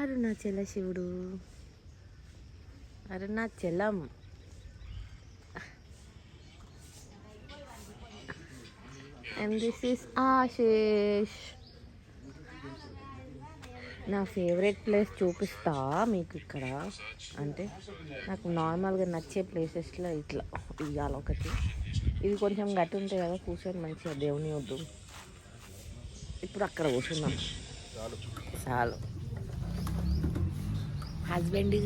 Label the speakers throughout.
Speaker 1: అరుణాచల శివుడు Arunachalam. And this is Ashesh నా favourite place చూపిస్తా మీకు ఇక్కడ. అంటే నాకు నార్మల్గా నచ్చే ప్లేసెస్లో ఇట్లా ఇవ్వాలి ఒకటి. ఇది కొంచెం గట్టి ఉంటాయి కదా కూర్చొని మంచిగా దేవుని వద్దు. ఇప్పుడు అక్కడ కూర్చున్నాం. చాలు. హస్బెండ్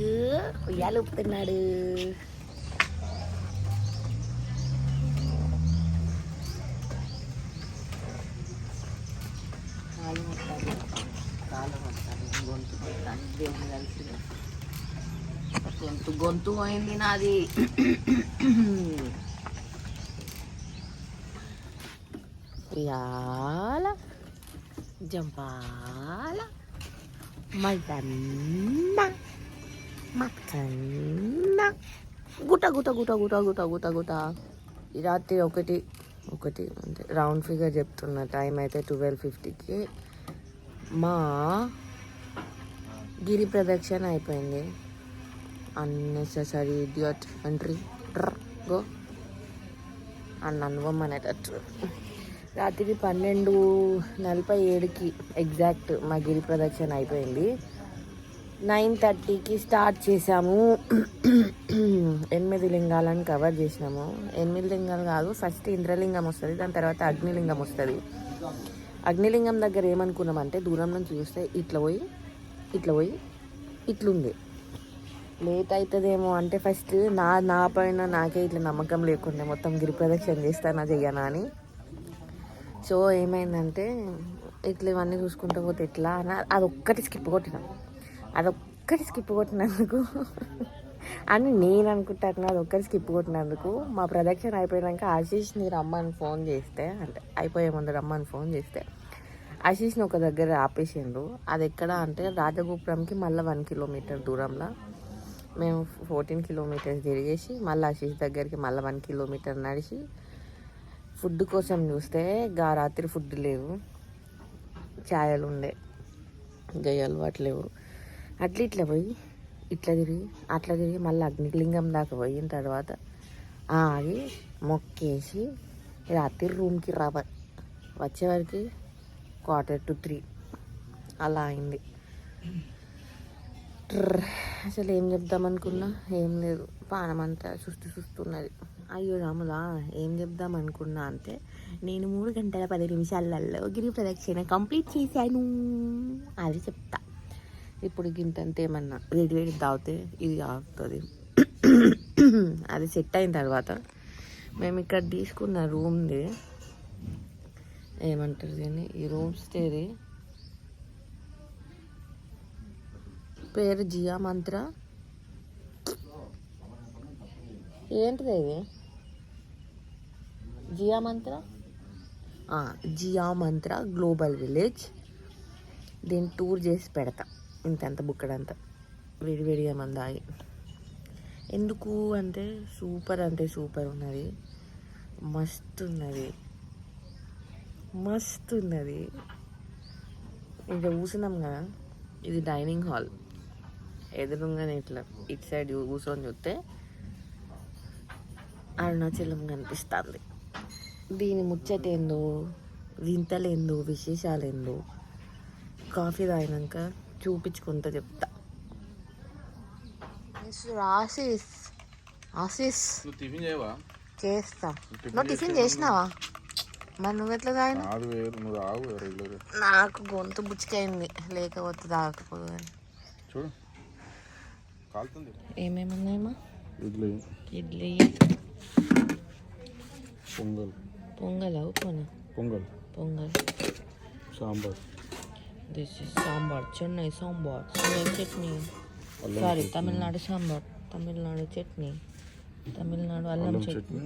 Speaker 1: ఉయ్యాలు ఊపుతున్నాడు గొంతు గొంతు గొంతు పోయింది నాది. ఉయ్యాల జంపాల మల్లన్న మక్కన్న గుట గుట గుట గుట గుట గుట గుట. ఈ రాత్రి ఒకటి ఒకటి అంటే రౌండ్ ఫిగర్ చెప్తున్న. టైం అయితే ట్వెల్వ్ ఫిఫ్టీకి. మా గిరి ప్రదక్షిణ అయిపోయింది. అన్నెసెసరీ ఇడియట్ ఎంట్రీ గో అని అనుభవమనేటట్టు రాత్రి పన్నెండు నలభై ఏడుకి ఎగ్జాక్ట్ మా గిరి ప్రదక్షిణ అయిపోయింది. నైన్ థర్టీకి స్టార్ట్ చేసాము ఎనిమిది లింగాలను కవర్ చేసినాము. ఎనిమిది లింగాలు కాదు ఫస్ట్ ఇంద్రలింగం వస్తుంది దాని తర్వాత అగ్నిలింగం వస్తుంది. అగ్నిలింగం దగ్గర ఏమనుకున్నామంటే దూరం నుంచి చూస్తే ఇట్లా పోయి ఇట్లా పోయి ఇట్లుంది. లేట్ అవుతుందేమో అంటే ఫస్ట్ నా నా పైన నాకే ఇట్లా నమ్మకం లేకుండా మొత్తం గిరి ప్రదక్షిణ చేస్తానా చెయ్యనా అని. సో ఏమైందంటే ఇట్లా ఇవన్నీ చూసుకుంటూ పోతే ఎట్లా అని అది ఒక్కటి స్కిప్ కొట్టినా. అదొక్కటి స్కిప్ కొట్టినందుకు. అని నేను అనుకుంటాను అది ఒక్కరి స్కిప్ కొట్టినందుకు. మా ప్రదక్షిణ అయిపోయినాక ఆశీష్ని రమ్మని ఫోన్ చేస్తే అంటే అయిపోయే ముందు రమ్మని ఫోన్ చేస్తే ఆశీష్ని ఒక దగ్గర ఆపేసిండ్రు. అది ఎక్కడ అంటే రాజగోపురంకి మళ్ళీ వన్ కిలోమీటర్ దూరంలో. మేము ఫోర్టీన్ కిలోమీటర్స్ తిరిగేసి మళ్ళీ ఆశీష్ దగ్గరికి మళ్ళీ వన్ కిలోమీటర్ నడిచి ఫుడ్ కోసం చూస్తే గా రాత్రి ఫుడ్ లేవు. ఛాయలు ఉండే గయ్యాలు వాటి లేవు. అట్లా ఇట్లా పోయి ఇట్లా తిరిగి అట్లా తిరిగి మళ్ళీ అగ్నిలింగం దాకా పోయిన తర్వాత ఆగి మొక్కేసి రాత్రి రూమ్కి రావ వచ్చేవరకు క్వార్టర్ టు త్రీ. అలా అయింది. అసలు ఏం చెప్దామనుకున్నా ఏం లేదు. పానం అంతా సుస్తు సుస్తున్నది అయ్యో రాములా ఏం చెప్దాం అనుకున్నా అంటే నేను మూడు గంటల పది నిమిషాలలో గిరి ప్రదక్షిణ కంప్లీట్ చేశాను. అది చెప్తా. ఇప్పుడు గింతంత ఏమన్నా వేడి వేడి తాగితే ఇది ఆగుతుంది. అది సెట్ అయిన తర్వాత మేము ఇక్కడ తీసుకున్న రూమ్ది ఏమంటారు దీన్ని? ఈ రూమ్ స్టేది పేరు జియా మంత్ర. ఏంటిది ఇది? జియా మంత్ర? జియా మంత్ర గ్లోబల్ విలేజ్. దీన్ని టూర్ చేసి పెడతా. ఇంతంత బుక్కడంత. వేడివేడిగా మంది ఆగి. ఎందుకు అంటే సూపర్ అంటే సూపర్ ఉన్నది. మస్తు ఉన్నది. మస్తు ఉన్నది. ఇంకా కూర్చున్నాం కదా. ఇది డైనింగ్ హాల్. ఎదురుగానే ఇట్లా ఇటు సైడ్ కూర్చొని చూస్తే అరుణాచలం కనిపిస్తుంది. దీని ముచ్చటేందో వింతలేందో విశేషాలేందో కాఫీ తాగినాక చూపించుకుంటూ చెప్తా. ఆశీస్ ఆశీస్
Speaker 2: టిఫిన్ చేయవా?
Speaker 1: చేస్తా.
Speaker 2: టిఫిన్
Speaker 1: నువ్వు టిఫిన్ చేసినావా? మరి తాగినా నాకు గొంతు బుచ్చికైంది. లేకపోతే తాగకపోదు
Speaker 2: చూడు. కాలుతుంది.
Speaker 1: ఏమేమి ఉన్నాయమ్మా
Speaker 2: idli.
Speaker 1: Idli.
Speaker 2: Pongal.
Speaker 1: Pongal
Speaker 2: pongal.
Speaker 1: Pongal.
Speaker 2: Sambar.
Speaker 1: This is sambar Chennai sambar Chennai chutney sorry. Tamil Nadu sambar Tamil Nadu chutney Tamil Nadu అల్లం చట్నీ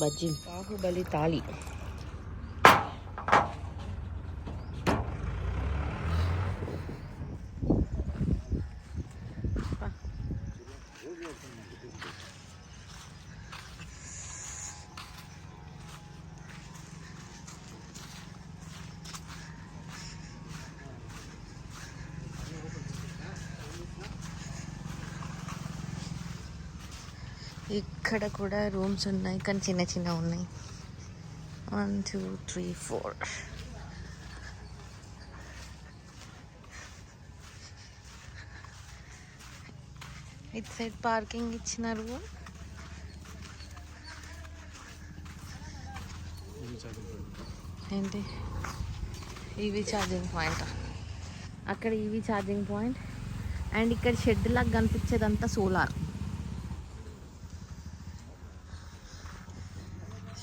Speaker 1: బజ్జీ బాహుబలి తాళి ఇక్కడ కూడా రూమ్స్ ఉన్నాయి కానీ చిన్న చిన్న ఉన్నాయి. వన్ టూ త్రీ ఫోర్ ఇటు సైడ్ పార్కింగ్ ఇచ్చినారు ఏంటి? ఈవీ ఛార్జింగ్ పాయింట్ అక్కడ ఈవీ ఛార్జింగ్ పాయింట్ అండ్ ఇక్కడ షెడ్ లాగా కనిపించేదంతా సోలార్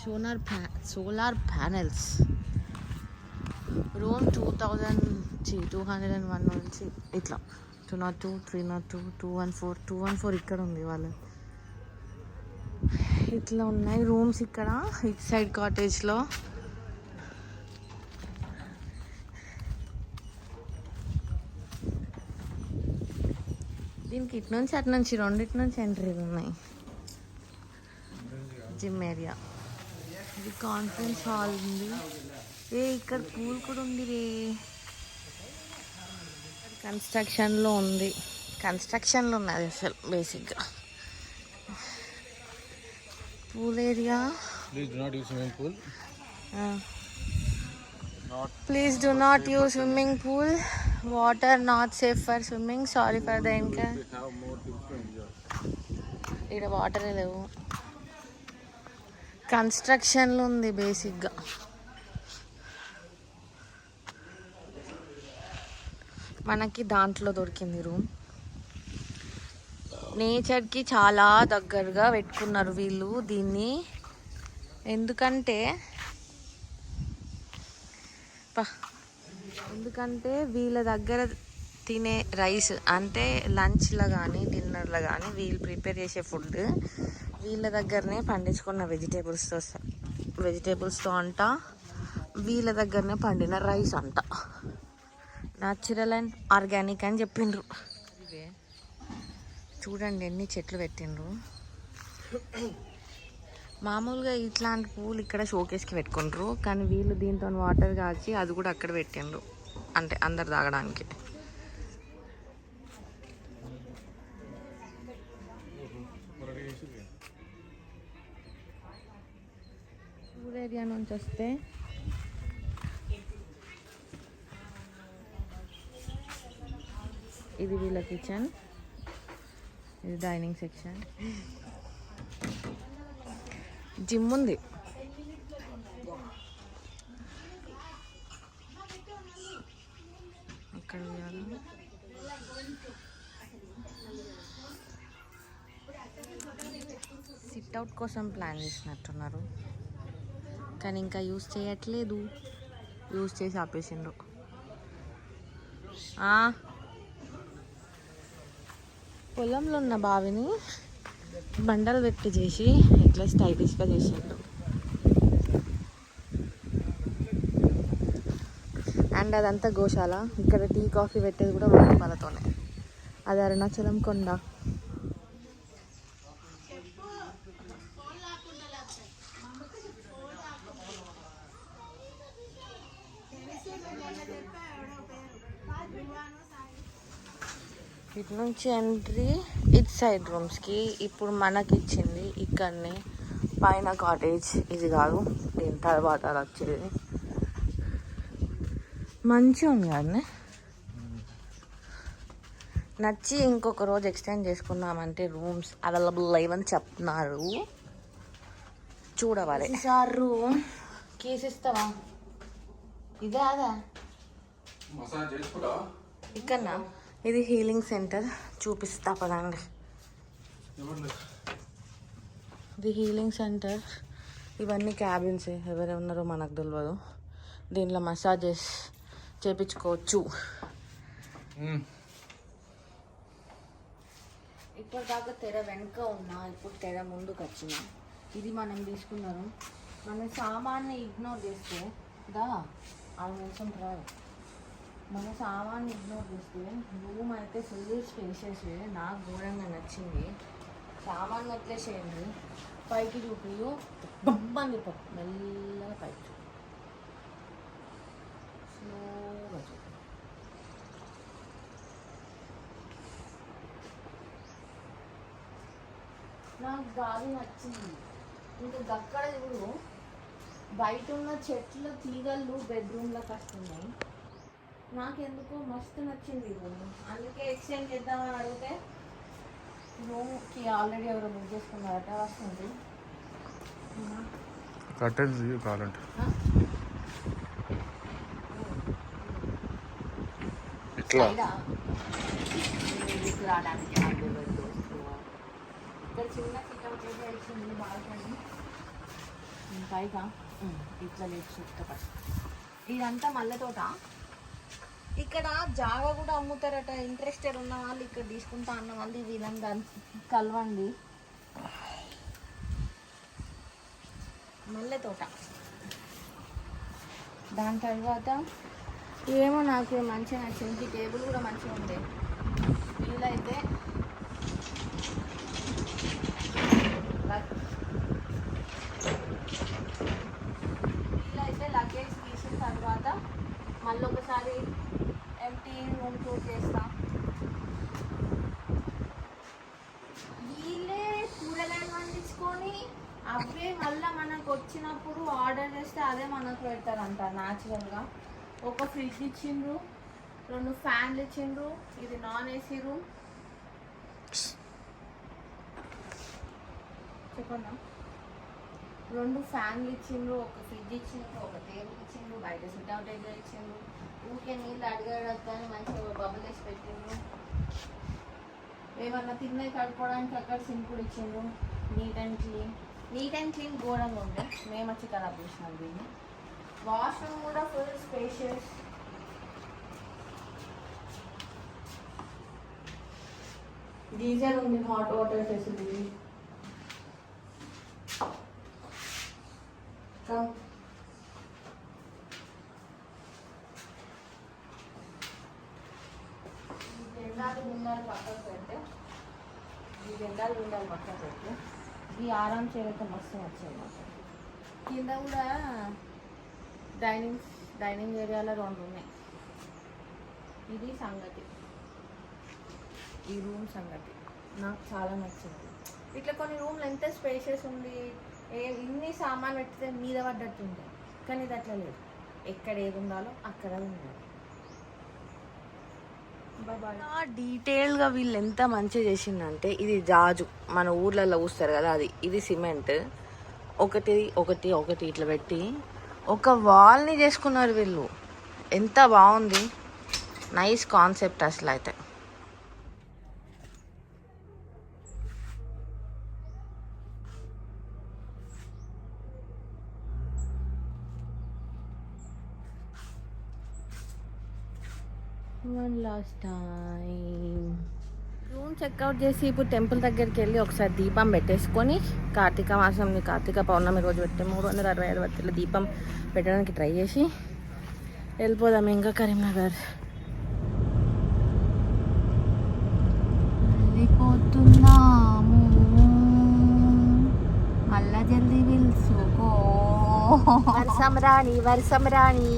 Speaker 1: సోలార్ ప్యా solar panels room two thousand two hundred and one నుంచి ఇట్లా. Two nought two three nought two two one four two one four ఇక్కడ ఉంది వాళ్ళు. ఇట్లా ఉన్నాయి రూమ్స్ ఇక్కడ ఇట్ సైడ్ కాటేజ్లో దీనికి ఇటు నుంచి అటు నుంచి రెండిటి నుంచి ఎంట్రీలు ఉన్నాయి. జిమ్ ఏరియా ఇది కాన్ఫరెన్స్ హాల్ ఉంది. ఏ ఇక్కడ పూల్ కూడా ఉంది రే. కన్స్ట్రక్షన్లో ఉంది. కన్స్ట్రక్షన్లో ఉన్నది అసలు బేసిక్గా pool area
Speaker 2: please do not use swimming pool not
Speaker 1: please do not use swimming pool water not safe for swimming sorry for the ఇంకా ఇక్కడ వాటరే లేవు. కన్స్ట్రక్షన్లో ఉంది బేసిక్గా. మనకి దాంట్లో దొరికింది రూమ్. నేచర్కి చాలా దగ్గరగా పెట్టుకున్నారు వీళ్ళు దీన్ని. ఎందుకంటే ఎందుకంటే వీళ్ళ దగ్గర తినే రైస్ అంటే లంచ్లో కానీ డిన్నర్లో కానీ వీళ్ళు ప్రిపేర్ చేసే ఫుడ్ వీళ్ళ దగ్గరనే పండించుకున్న వెజిటేబుల్స్తో వెజిటేబుల్స్తో అంట వీళ్ళ దగ్గరనే పండిన రైస్ అంట. న్యాచురల్ అండ్ ఆర్గానిక్ అని చెప్పిండ్రు. చూడండి ఎన్ని చెట్లు పెట్టిండ్రు. మామూలుగా ఇట్లాంటి పూలు ఇక్కడ షోకేస్కి పెట్టుకుంటారు కానీ వీళ్ళు దీంతో వాటర్ కాచి అది కూడా అక్కడ పెట్టిండ్రు. అంటే అందరు తాగడానికి. పూల్ ఏరియా నుంచి వస్తే ఇది వీళ్ళ కిచెన్. ఇది డైనింగ్ సెక్షన్. జిమ్ ఉంది. అక్కడ సిట్అవుట్ సిట్ అవుట్ కోసం ప్లాన్ చేసినట్టున్నారు. కానీ ఇంకా యూస్ చేయట్లేదు. యూస్ చేసి ఆపేసిండ్రు. పొలంలో ఉన్న బావిని బండలు పెట్టి చేసి ఇట్లా స్టైలిష్గా చేసిండు అండ్ అదంతా గోశాల. ఇక్కడ టీ కాఫీ పెట్టేది కూడా వెయ్యి అది అరుణాచలం కొండ. నుంచి ఎంట్రీ ఇట్ సైడ్ రూమ్స్కి ఇప్పుడు మనకి ఇచ్చింది ఇక్కడనే పైన కాటేజ్ ఇది కాదు దీని తర్వాత అది వచ్చేది. మంచిగా ఉంది కానీ నచ్చి ఇంకొక రోజు ఎక్స్టెండ్ చేసుకుందామంటే రూమ్స్ అవైలబుల్ లేవని చెప్తున్నారు. చూడవాలి. సార్ రూమ్ కీస్ ఇస్తావా? ఇదే అదా. ఇక్కడ ఇది హీలింగ్ సెంటర్. చూపిస్తా పదండి. ఇది హీలింగ్ సెంటర్. ఇవన్నీ క్యాబిన్స్. ఎవరు ఉన్నారో మనకు తెలియదు దీంట్లో మసాజెస్ చేపించుకోవచ్చు. ఇప్పటిదాకా తెర వెనుక ఉన్నా ఇప్పుడు తెర ముందుకు వచ్చిన. ఇది మనం తీసుకున్నారు మన సామాన్ని ఇగ్నోర్ చేస్తే దా ఆ నిమిషం రాదు. మన సామాన్ ఇగ్నోర్ చేస్తే రూమ్ అయితే ఫుల్ స్పేసెస్ నాకు ఘోరంగా నచ్చింది. సామాన్ వదిలేసేయండి పైకి చూపి బొమ్మంది మెల్లగా పైకి చూపి. స్లోగా చూపు. నాకు గాలి నచ్చింది. ఇంకా గక్కడ చూడు. బయట ఉన్న చెట్ల తీగలు బెడ్రూమ్లోకి వస్తున్నాయి నాకెందుకో మస్తు నచ్చింది రూమ్ అందుకే ఎక్స్చేంజ్ చేద్దామని అడిగితే రూమ్కి ఆల్రెడీ ఎవరో బుక్ చేసుకున్నారట వస్తుంది.
Speaker 2: కర్టెన్స్ కావాలంటే? ఇట్లా.
Speaker 1: రావడానికి. ఇక్కడ చిన్న సిట్అవుట్ అయితే ఇచ్చింది బాల్కనీ. పైగా ఇట్లా లేదు చుట్టపడ ఇదంతా మల్లె తోట? ఇక్కడ జాగా కూడా అమ్ముతారట. ఇంట్రెస్టెడ్ ఉన్న వాళ్ళు ఇక్కడ తీసుకుంటా అన్న వాళ్ళు వీళ్ళని కలవండి. మల్లె తోట. దాని తర్వాత ఏమో నాకు మంచిగా నచ్చింది. టేబుల్ కూడా మంచిగా ఉంది. వీలైతే వీలైతే లగేజ్ తీసిన తర్వాత మళ్ళీ ఒకసారి ఎంటీ రూమ్ టూర్ చేస్తా వీళ్ళే కూరగాయలు పండించుకొని అవే మళ్ళీ మనకు వచ్చినప్పుడు ఆర్డర్ చేస్తే అదే మనకు పెడతారంట న్యాచురల్గా ఒక ఫ్రిడ్జ్ ఇచ్చిండ్రు రెండు ఫ్యాన్లు ఇచ్చిండ్రు ఇది నాన్ ఏసీ రూమ్ చెప్పండి రెండు ఫ్యాన్లు ఇచ్చిండ్రు ఒక ఫ్రిడ్జ్ ఇచ్చిండ్రు ఒక టేబుల్ ఇచ్చిండ్రు బయట సిట్ అవుట్ ఏరియా ఇచ్చిండ్రు. ఊరికే నీళ్ళు అడగడానికి మంచిగా బబుల్ వేసి పెట్టిండ్రు. ఏమన్నా తిన్నవి కడుక్కోవడానికి అక్కడ సింక్ కూడా ఇచ్చిండ్రు. Neat and clean neat and clean ఘోరంగా ఉండే మేము వచ్చి ఖరాబ్ చేసినాం దీన్ని. వాష్రూమ్ కూడా ఫుల్ స్పేషియస్. గీజర్ ఉంది హాట్ వాటర్ ఫెసిలిటీ. జెండాలు గుండాలు పక్కకు పెడితే ఈ జెండాలు గుండాలు పక్కకు పెడితే ఈ ఆరాం చేయడం మస్తు నచ్చింది కింద కూడా డైనింగ్ డైనింగ్ ఏరియాలో రెండు ఉన్నాయి. ఇది సంగతి. ఈ రూమ్ సంగతి. నాకు చాలా నచ్చింది. ఇట్లా కొన్ని రూమ్లు ఎంత స్పేషియస్ ఉంది. ఏ ఇన్ని సామాన్ పెట్టితే మీద పడ్డట్టు ఉంటాయి కానీ ఇది అట్లా లేదు. ఎక్కడ ఏది ఉండాలో అక్కడ ఉండాలి. డీటెయిల్గా వీళ్ళు ఎంత మంచిగా చేసిందంటే ఇది జాజు. మన ఊర్లలో చూస్తారు కదా అది. ఇది సిమెంట్. ఒకటి ఒకటి ఒకటి ఇట్లా పెట్టి ఒక వాల్ని చేసుకున్నారు వీళ్ళు. ఎంత బాగుంది. నైస్ కాన్సెప్ట్ అసలు అయితే. One last time room checkout చేసి ఇప్పుడు టెంపుల్ దగ్గరికి వెళ్ళి ఒకసారి దీపం పెట్టేసుకొని కార్తీక మాసంని కార్తీక పౌర్ణమి రోజు పెట్టే మూడు వందల అరవై ఐదు వత్తుల దీపం పెట్టడానికి ట్రై చేసి వెళ్ళిపోదాం ఇంకా కరీంనగర్. వెళ్ళిపోతున్నాము. మళ్ళా జల్దీ పిలుచుకో. వర్షం రాణి వర్షం రాణి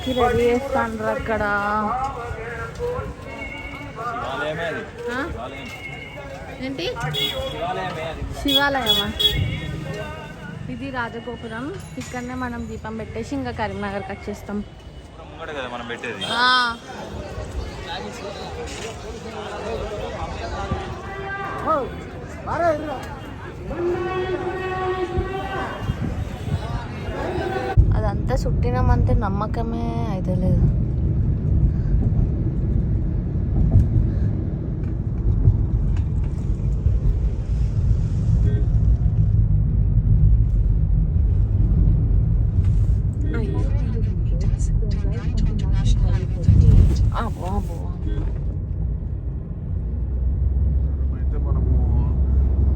Speaker 1: అన్నదానంకి రెడీ చేస్తాండ్రు అక్కడ? ఏంటి? శివాలయమా ఇది రాజగోపురం. ఇక్కడనే మనం దీపం పెట్టేసి ఇంకా కరీంనగర్కి వచ్చేస్తాం
Speaker 3: మనం పెట్టేది.
Speaker 1: అదంతా చుట్టినామంటే నమ్మకమే అయితే లేదు.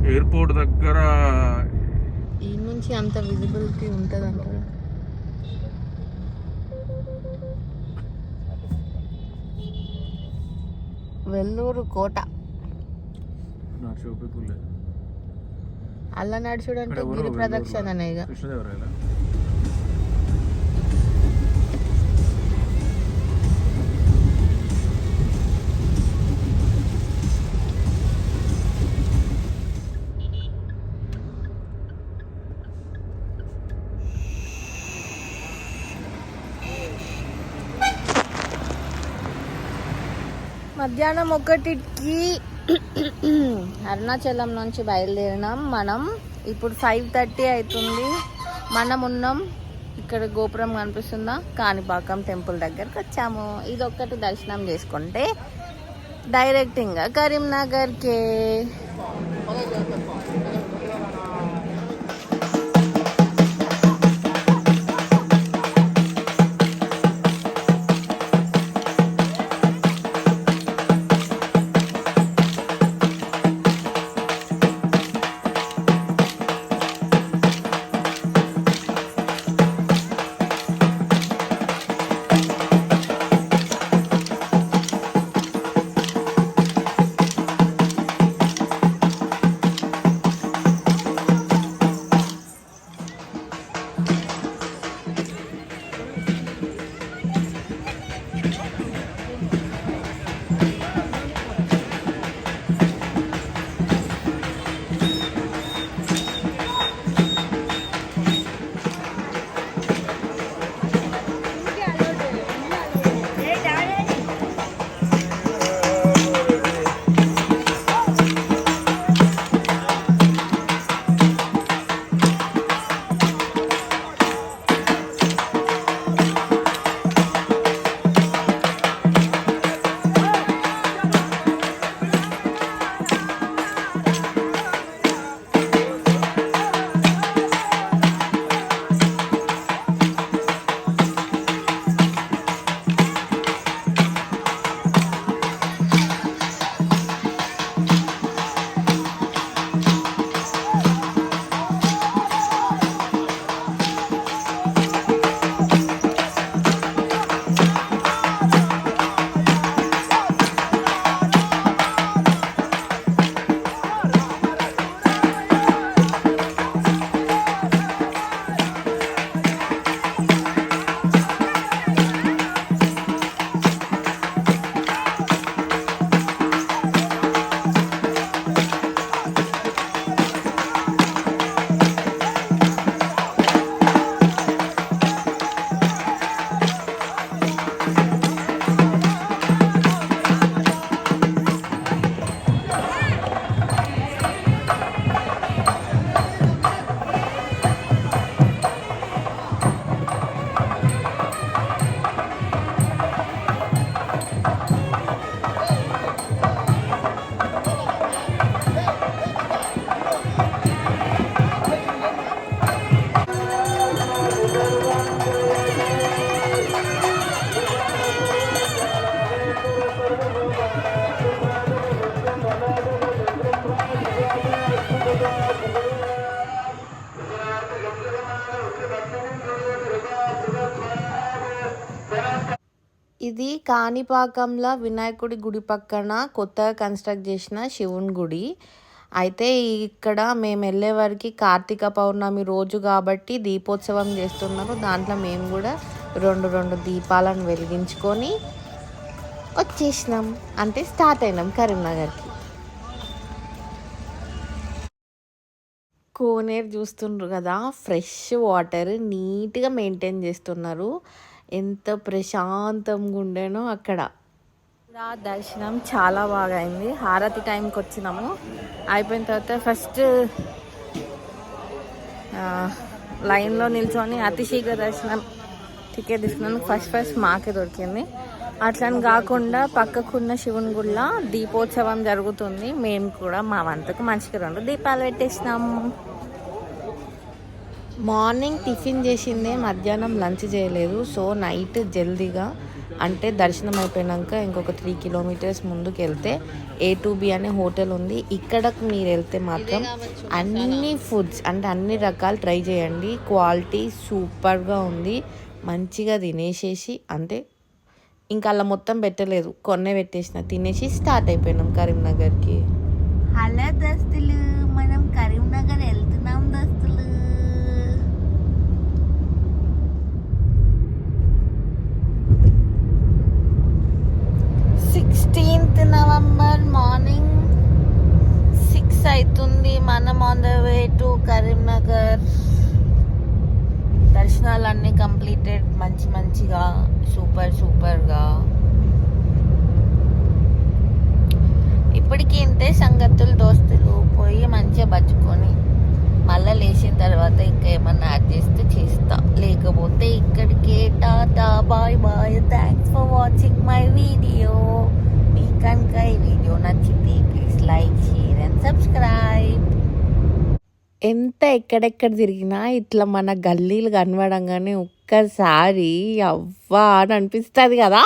Speaker 2: ఎయిర్పోర్ట్ దగ్గర
Speaker 1: ఈ నుంచి అంత విజిబిలిటీ ఉంటుంది వెల్లూరు కోట
Speaker 2: నా చూపికులే
Speaker 1: అల్ల నడుచుడు అంటే
Speaker 2: ఇక్కడ ఎవరో
Speaker 1: గిరి
Speaker 2: వెల్లూరులో.
Speaker 1: మధ్యాహ్నం ఒకటికి అరుణాచలం నుంచి బయలుదేరినాం. మనం ఇప్పుడు ఫైవ్ థర్టీ అవుతుంది. మనం ఉన్నాం. ఇక్కడ గోపురం కనిపిస్తుందా? కాణిపాకం టెంపుల్ దగ్గరకు వచ్చాము. ఇది ఒక్కటి దర్శనం చేసుకుంటే డైరెక్ట్ ఇంకా కరీంనగర్కే. కాణిపాకంలో వినాయకుడి గుడి పక్కన కొత్తగా కన్స్ట్రక్ట్ చేసిన శివుని గుడి. అయితే ఇక్కడ మేము వెళ్ళే వరకు కార్తీక పౌర్ణమి రోజు కాబట్టి దీపోత్సవం చేస్తున్నారు. దాంట్లో మేము కూడా రెండు రెండు దీపాలను వెలిగించుకొని వచ్చేసినాం. అంటే స్టార్ట్ అయినాం కరీంనగర్కి. కోనేరు చూస్తుండ్రు కదా ఫ్రెష్ వాటర్ నీట్గా మెయింటైన్ చేస్తున్నారు. ఎంత ప్రశాంతంగా ఉండేనో అక్కడ. దర్శనం చాలా బాగా అయింది. హారతి టైంకి వచ్చినాము. అయిపోయిన తర్వాత ఫస్ట్ లైన్లో నిల్చొని అతి శీఘ్ర దర్శనం టికెట్ తీసుకున్నాను ఫస్ట్ ఫస్ట్ మాకే దొరికింది. అట్లని కాకుండా పక్కకున్న శివుని గుళ్ళ దీపోత్సవం జరుగుతుంది. మేము కూడా మా వంతకు మంచిగా రెండు దీపాలు పెట్టేసినాం మార్నింగ్ టిఫిన్ చేసిందే మధ్యాహ్నం లంచ్ చేయలేదు. సో నైట్ జల్దీగా అంటే దర్శనం అయిపోయినాక ఇంకొక త్రీ కిలోమీటర్స్ ముందుకు వెళ్తే ఏ టు బి అనే హోటల్ ఉంది. ఇక్కడకు మీరు వెళ్తే మాత్రం అన్ని ఫుడ్స్ అంటే అన్ని రకాలు ట్రై చేయండి. క్వాలిటీ సూపర్గా ఉంది. మంచిగా తినేసేసి అంటే
Speaker 4: ఇంకా అలా మొత్తం పెట్టలేదు. కొన్నే పెట్టేసిన. తినేసి స్టార్ట్ అయిపోయినాం కరీంనగర్కి.
Speaker 5: హలో దస్తులు మనం కరీంనగర్ వెళ్తాం దోస్తులు
Speaker 4: సిక్స్టీన్త్ నవంబర్ మార్నింగ్ సిక్స్ అవుతుంది మనం on the way to Karimnagar దర్శనాలన్నీ completed మంచి మంచిగా సూపర్ సూపర్గా ఇప్పటికీ ఇంతే సంగతులు దోస్తులు. పోయి మంచిగా బచ్చుకొని మళ్ళీ లేచిన తర్వాత ఇంకా ఏమన్నా యాడ్ చేస్తే. చేస్తా లేకపోతే ఇక్కడికే tata bye bye thanks for watching my video మీ కనుక ఈ వీడియో నచ్చితే please like share and subscribe ఎంత ఎక్కడెక్కడ తిరిగినా ఇట్లా మన గల్లీలు కనబడంగానే ఒక్కసారి అవ్వా అని అనిపిస్తుంది కదా.